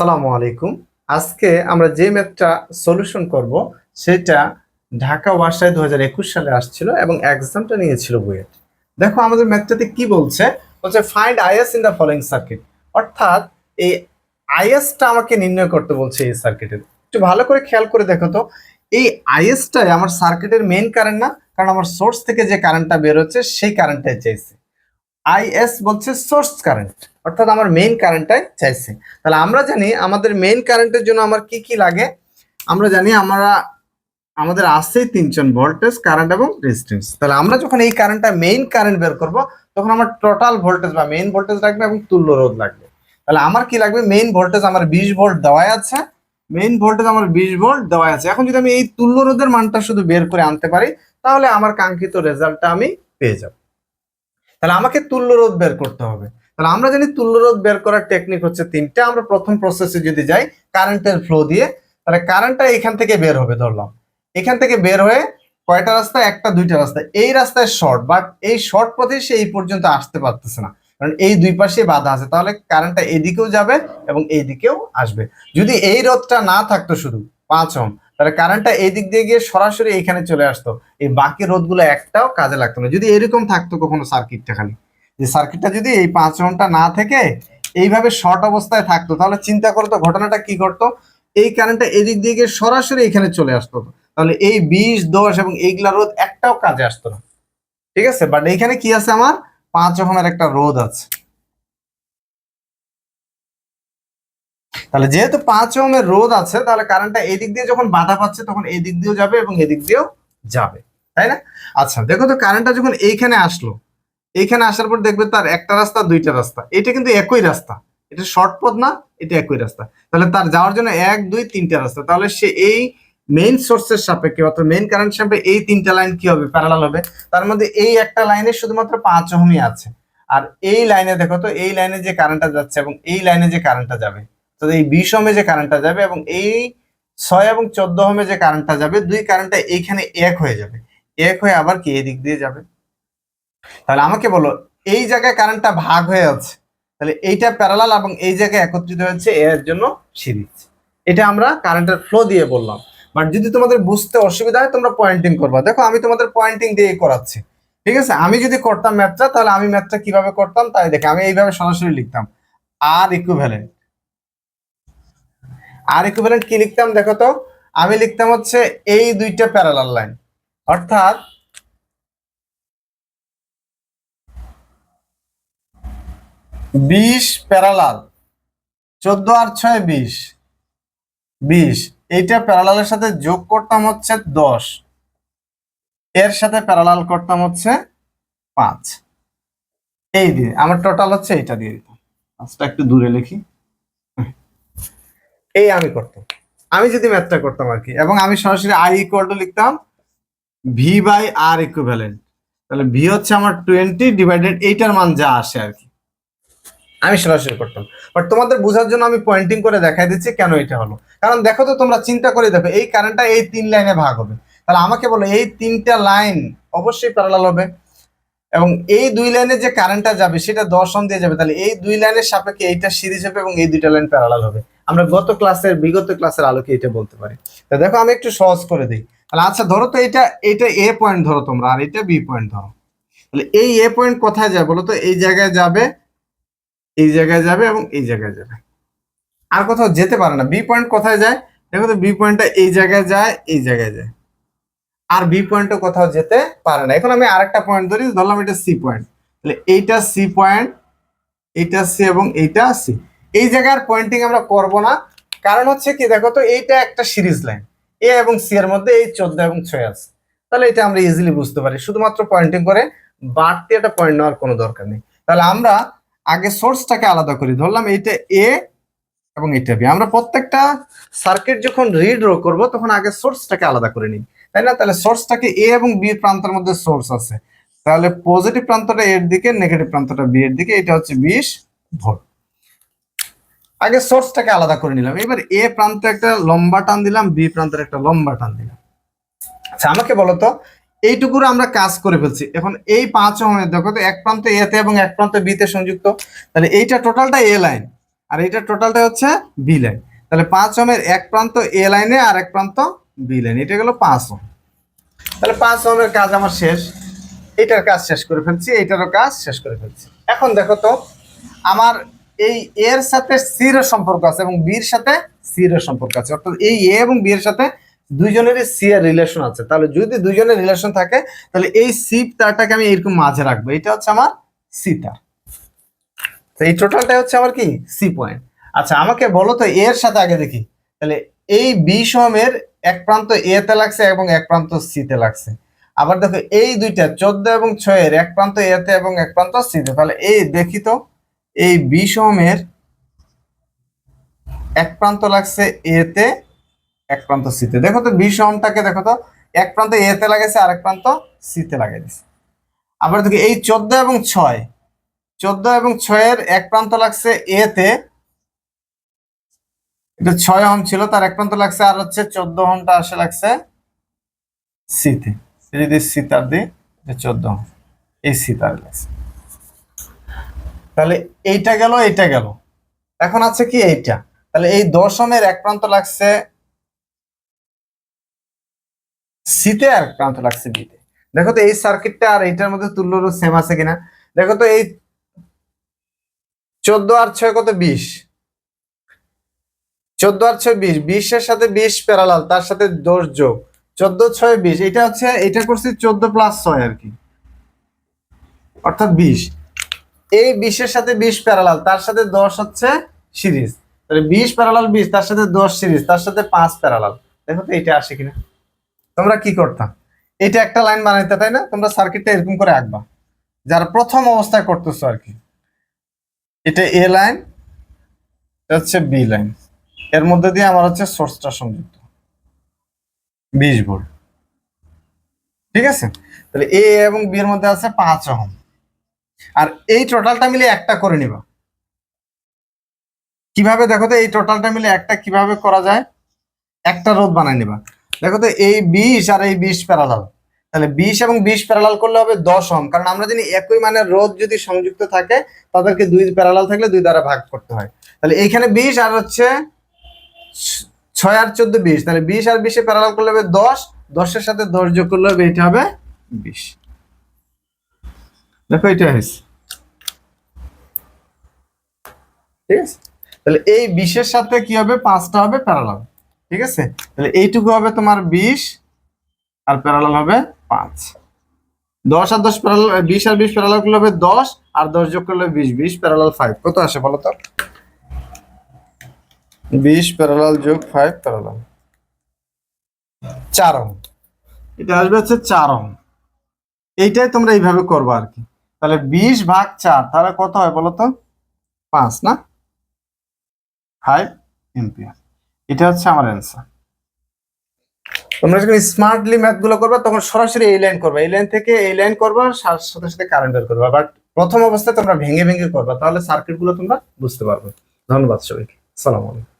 আসসালামু আলাইকুম। আজকে আমরা যে ম্যাথটা সলিউশন করব, সেটা ঢাকা ওয়াসায় দু হাজার একুশ সালে আসছিল এবং এক্সামটা নিয়েছিল বুয়েট। দেখো, আমাদের ম্যাথটাতে কি বলছে? বলছে find IS in the following circuit অর্থাৎ, এই আইএসটা আমাকে নির্ণয় করতে বলছে এই সার্কিটের একটু ভালো করে খেয়াল করে দেখো তো। এই আইএসটাই আমার সার্কিটের মেইন কারেন্ট না? কারণ আমার সোর্স থেকে যে কারেন্টটা বের হচ্ছে সেই কারেন্টটাই চাইছে। আইএস বলছে সোর্স কারেন্ট অর্থাৎ আমার মেইন কারেন্টটাই চাইছে। তাহলে আমরা জানি আমাদের মেইন কারেন্টের জন্য আমার কি কি লাগে? আমরা জানি আমরা, আমাদের আছে তিনজন ভোল্টেজ কারেন্ট এবং রেজিস্ট্যান্স তাহলে আমরা যখন এই কারেন্টটা মেইন কারেন্ট বের করব, তখন আমার টোটাল ভোল্টেজ বা মেইন ভোল্টেজ লাগবে এবং তুল্য রোধ লাগবে। তাহলে আমার কি লাগবে? মেইন ভোল্টেজ আমার বিশ ভোল্ট দেওয়াই আছে। মেইন ভোল্টেজ আমার বিশ ভোল্ট দেওয়া আছে। এখন যদি আমি এই তুল্য রোধের মানটা শুধু বের করে আনতে পারি, তাহলে আমার কাঙ্ক্ষিত রেজাল্টটা আমি পেয়ে যাব। তাহলে আমাকে তুল্য রোধ বের করতে হবে। তাহলে আমরা জানি তুল্য রোধ বের করার টেকনিক হচ্ছে তিনটা। আমরা প্রথম প্রসেসে যদি যাই কারেন্টের ফ্লো দিয়ে, তাহলে কারেন্টটা এখান থেকে বের হবে, ধরলাম। এখান থেকে বের হয়ে কয়টা রাস্তা? একটা, দুইটা রাস্তা। এই রাস্তায় শর্ট বাট এই শর্ট পথে সে এই পর্যন্ত আসতে পারতেছে না। কারণ এই দুই পাশে বাধা আছে। তাহলে কারেন্টটা এইদিকেও যাবে এবং এই দিকেও আসবে। যদি এই রোধটা না থাকতো শুধু, পাঁচ ওহম তাহলে কারেন্টটা এই দিক দিয়ে গিয়ে সরাসরি এখানে চলে আসতো। এই বাকি রোধগুলো একটাও কাজে লাগতো না। যদি এরকম থাকতো কখনো সার্কিটটা খালি। যে সার্কিটটা যদি এই পাঁচ ওহমটা না থেকে এইভাবে শর্ট অবস্থায় থাকতো, তাহলে চিন্তা করতো ঘটনাটা কি করতো এই কারেন্টটা এদিক দিয়ে গিয়ে সরাসরি এখানে চলে আসতো। তাহলে এই বিশ, দশ এবং এইগুলা রোধ একটাও কাজে আসতো না। ঠিক আছে? বাট এইখানে কি আছে আমার? পাঁচ ওহমের একটা রোধ আছে। তাহলে যেহেতু পাঁচ ওহমের রোধ আছে, তাহলে কারেন্টটা এদিক দিয়ে যখন বাধা পাচ্ছে তখন এই দিক দিয়েও যাবে এবং এদিক দিয়েও যাবে, তাই না? আচ্ছা দেখো তো কারেন্টটা যখন এইখানে আসলো, এইখানে আসার পর দেখবে তার একটা রাস্তা, দুইটা রাস্তা। এটা কিন্তু একই রাস্তা। এটা শর্ট পথ না, এটা একই রাস্তা। তাহলে তার যাওয়ার জন্য এক, দুই, তিনটা রাস্তা। তাহলে সে এই মেইন সোর্সের সাপেক্ষে অর্থাৎ মেইন কারেন্ট সাপেক্ষে এই তিনটা লাইন কি হবে? প্যারালাল হবে। তার মধ্যে এই একটা লাইনে শুধুমাত্র পাঁচ ওহমই আছে। আর এই লাইনে দেখো তো, এই লাইনে যে কারেন্টটা যাচ্ছে এবং এই লাইনে যে কারেন্টটা যাবে। তো এই বিশ ওহমে যে কারেন্টটা যাবে এবং এই ছয় এবং চোদ্দ ওহমে যে কারেন্টটা যাবে, দুই কারেন্টটা এইখানে এক হয়ে যাবে। এক হয়ে আবার কি, এদিক দিয়ে যাবে। তাহলে আমাকে বলো, এই জায়গায় কারেন্টটা ভাগ হয়ে আছে তাহলে এইটা প্যারালাল এবং এই জায়গায় একত্রিত হচ্ছে এর জন্য সিরিজ এটা আমরা কারেন্টের ফ্লো দিয়ে বললাম। বাট যদি তোমাদের বুঝতে অসুবিধা হয়, তোমরা পয়েন্টিং করবা। দেখো, আমি তোমাদের পয়েন্টিং দিয়ে করাচ্ছি। ঠিক আছে? আমি যদি করতাম ম্যাথটা তাহলে আমি ম্যাথটা কীভাবে করতাম, তাই দেখে, আমি এইভাবে সরাসরি লিখতাম। আর ইকুইভ্যালেন্ট আর ইকুইভ্যালেন্ট কি লিখতাম? দেখো তো, আমি লিখতাম হচ্ছে এই দুইটা প্যারালাল লাইন অর্থাৎ বিশ প্যারালাল চোদ্দ আর ছয় বিশ। বিশ, এইটা প্যারালালের সাথে যোগ করতাম হচ্ছে দশ। এর সাথে প্যারালাল করতাম হচ্ছে পাঁচ। এই দিয়ে, আমার টোটাল হচ্ছে এইটা দিয়ে দিতাম। পাঁচটা একটু দূরে লিখি। এই আমি করতাম। আমি যদি ম্যাথটা করতাম আর কি। এবং আমি সরাসরি আই ইকুয়াল টু লিখতাম ভি বাই আর ইকুইভ্যালেন্ট তাহলে ভি হচ্ছে আমার টোয়েন্টি ডিভাইডেড এইটার মান যা আসে আর কি। আমি সরাসরি করতাম। বাট তোমাদের বোঝার জন্য আমি পয়েন্টিং করে দেখাই দিচ্ছি কেন এটা হলো। কারণ দেখো তো, তোমরা চিন্তা করে দেখো, এই কারেন্টটা এই তিন লাইনে ভাগ হবে। তাহলে আমাকে বলো, এই তিনটা লাইন অবশ্যই প্যারালাল হবে। এবং এই দুই লাইনে যে কারেন্টটা যাবে, সেটা দর্শন দিয়ে যাবে। তাহলে এই দুই লাইনের সাপেক্ষে এইটা সিরিজ হবে এবং এই দুইটা লাইন প্যারালাল হবে। আমরা গত ক্লাসের, বিগত ক্লাসের আলোকে এটা বলতে পারি। তা দেখো, আমি একটু সহজ করে দিই। তাহলে আচ্ছা ধরো তো এটা এটা এ পয়েন্ট ধরো তোমরা, আর এটা বি পয়েন্ট ধরো। তাহলে এই এ পয়েন্ট কোথায় যায় বলো তো? এই জায়গায় যাবে, এই জায়গায় যাবে এবং এই জায়গায় যাবে। আর কোথাও যেতে পারে না। বি পয়েন্ট কোথায় যায়? দেখো তো, বি পয়েন্টটা এই জায়গায় যায়, এই জায়গায় যায়। আর বি পয়েন্টও কোথাও যেতে পারে না। এখন আমি আরেকটা পয়েন্ট ধরি, ধরলাম এটা সি পয়েন্ট তাহলে এইটা সি পয়েন্ট এইটা সি এবং এইটা সি এই জায়গার পয়েন্টিং আমরা করব না। কারণ হচ্ছে কি, দেখো তো, এইটা একটা সিরিজ লাইন। এ এবং সি এর মধ্যে এই চোদ্দ এবং ছয় আছে। তাহলে এটা আমরা ইজিলি বুঝতে পারি। শুধুমাত্র পয়েন্টিং করে বাড়তি একটা পয়েন্ট নেওয়ার কোনো দরকার নেই। তাহলে আমরা আগে সোর্সটাকে আলাদা করি। ধরলাম এইটা এ এবং এটা বি আমরা প্রত্যেকটা সার্কিট যখন রিড রো করব, তখন আগে সোর্সটাকে আলাদা করে নিই। তাই না? তাহলে সোর্সটাকে এ এবং বি প্রান্তের মধ্যে সোর্স আছে। তাহলে পজিটিভ প্রান্তটা এর দিকে নেগেটিভ প্রান্তটা বি এর দিকে। এটা হচ্ছে বিশ ভোল্ট। আগে সোর্সটাকে আলাদা করে নিলাম। এবার এ প্রান্তে একটা লম্বা টান দিলাম, বি প্রান্তের একটা লম্বা টান দিলাম। আচ্ছা আমাকে বলো তো এইটুকুর আমরা কাজ করে ফেলছি। এখন এই পাঁচ ওহমের দেখো তো, এক প্রান্ত এতে এবং এক প্রান্ত বিতে সংযুক্ত। তাহলে এইটা টোটালটা এ লাইন আর এইটা টোটালটা হচ্ছে বি লাইন তাহলে পাঁচ ওহমের এক প্রান্ত এ লাইনে আর এক প্রান্ত বি লাইন এটা গেল পাঁচ ওহম তাহলে পাঁচ ওহমের কাজ আমার শেষ। এটার কাজ শেষ করে ফেলছি, এইটারও কাজ শেষ করে ফেলছি। এখন দেখো তো, আমার এই এর সাথে সির সম্পর্ক আছে এবং বির সাথে সির সম্পর্ক আছে। অর্থাৎ এই এ এবং বি এর সাথে দুইজনেরই সি এর রিলেশন আছে। তাহলে যদি দুইজনের রিলেশন থাকে, তাহলে এই সি তারটাকে আমি এরকম মাঝে রাখব। এটা হচ্ছে আমার সি তার। তো এই টোটালটা হচ্ছে আমার কি? সি পয়েন্ট আচ্ছা আমাকে বলো তো এর সাথে আগে দেখি। তাহলে এই বি সমের এক প্রান্ত এ তে লাগছে এবং এক প্রান্ত সি তে লাগছে। আবার দেখো এই দুইটা, চোদ্দ এবং ছয়ের এক প্রান্ত এ তে এবং এক প্রান্ত সি তে। তাহলে এই দেখি তো। এই বি সমের এক প্রান্ত লাগছে এতে এক প্রান্ত সি তে। দেখো তো বি সমটাকে, দেখো তো, এক প্রান্ত এতে লাগাইছে আর এক প্রান্ত সি তে লাগাই দিছে। আবার দেখো এই চোদ্দ এবং ছয়, চোদ্দ এবং ছয়ের এক প্রান্ত লাগছে এতে এটা ছয় ওহম ছিল, তার এক প্রান্ত লাগছে, আর হচ্ছে চোদ্দ ওহমটা আসে লাগছে সিতে যদি সিতার দিই চোদ্দ ওহম, এই সিতার লাগছে। তাহলে এইটা গেল এইটা গেল। এখন আছে কি এইটা? তাহলে এই দশমের এক প্রান্ত লাগছে সিতে আর এক প্রান্ত লাগছে বিতে। দেখো তো এই সার্কিটটা আর এইটার মধ্যে তুল্য সেম আছে কিনা? দেখো তো এই চোদ্দ আর ছয় কত বিশ? চোদ্দ আর ছয় বিশ, বিশের সাথে বিশ প্যারালাল তার সাথে দশ যোগ। চোদ্দ, ছয়, বিশ এটা হচ্ছে এটা করছি চোদ্দ প্লাস ছয় আর কি। অর্থাৎ বিশ। এই বিশের সাথে বিশ প্যারালাল তার সাথে দশ হচ্ছে সিরিজ। তাহলে বিশ প্যারালাল বিশ, তার সাথে দশ সিরিজ, তার সাথে পাঁচ প্যারালাল দেখো তো এটা আসে কিনা। তোমরা কি করতাম এটা একটা লাইন বানাইতে, তাই না? তোমরা সার্কিটটা এরকম করে আঁকবা। যারা প্রথম অবস্থায় করতেছো আর কি। এটা এ লাইন হচ্ছে বি লাইন এর মধ্যে দিয়ে আমার হচ্ছে সোর্সটা সংযুক্ত। বিশ ভোল্ট। ঠিক আছে? তাহলে এ এবং বি এর মধ্যে আছে পাঁচ ওহম। আর এই টোটালটা মিলে একটা করে নিবা। কীভাবে দেখো তো এই টোটালটা মিলে একটা কীভাবে করা যায়? একটা রোধ বানাই নিবা। দেখো তো এই বিশ আর এই বিশ প্যারালাল তাহলে বিশ এবং বিশ প্যারালাল করলে হবে দশ ওহম। কারণ আমরা জানি একই মানের রোধ যদি সংযুক্ত থাকে, তাদেরকে দুই প্যারালাল থাকলে দুই দ্বারা ভাগ করতে হয়। তাহলে এইখানে বিশ আর হচ্ছে ছয় আর চোদ্দ বিশ। তাহলে বিশ আর বিশে প্যারালাল করলে হবে দশ। দশের সাথে দশ যোগ করলে হবে, এটা হবে বিশ। দেখো, এটা হয়েছে। ঠিক আছে? তাহলে এই বিশের সাথে কি হবে? পাঁচটা হবে প্যারালাল ঠিক আছে? তাহলে এইটুকু হবে তোমার বিশ, আর প্যারালাল হবে পাঁচ। দশ আর দশ প্যারালাল বিশ আর বিশ প্যারালাল করলে হবে দশ, আর দশ যোগ করলে বিশ বিশ প্যারালাল ফাইভ কত আসে বলো তো? বিশ প্যারালাল যোগ ফাইভ প্যারালাল চার ওহম এটা আসবে হচ্ছে চার ওহম এইটাই তোমরা এইভাবে করব আর কি। তাহলে বিশ ভাগ চার, তাহলে কত হয় বলো তো? পাঁচ, না? ফাইভ এম্পিয়ার এটা হচ্ছে আমার অ্যান্সার তোমরা যখন স্মার্টলি ম্যাথগুলো করবে, তখন সরাসরি এই লাইন করবে। এই লাইন থেকে এই লাইন করবে সাথে সাথে সাথে কারেন্ট বের করবে। বাট প্রথম অবস্থায় তোমরা ভেঙে ভেঙে করবে, তাহলে সার্কিটগুলো তোমরা বুঝতে পারবে। ধন্যবাদ সবাইকে। সালাম আলাইকুম।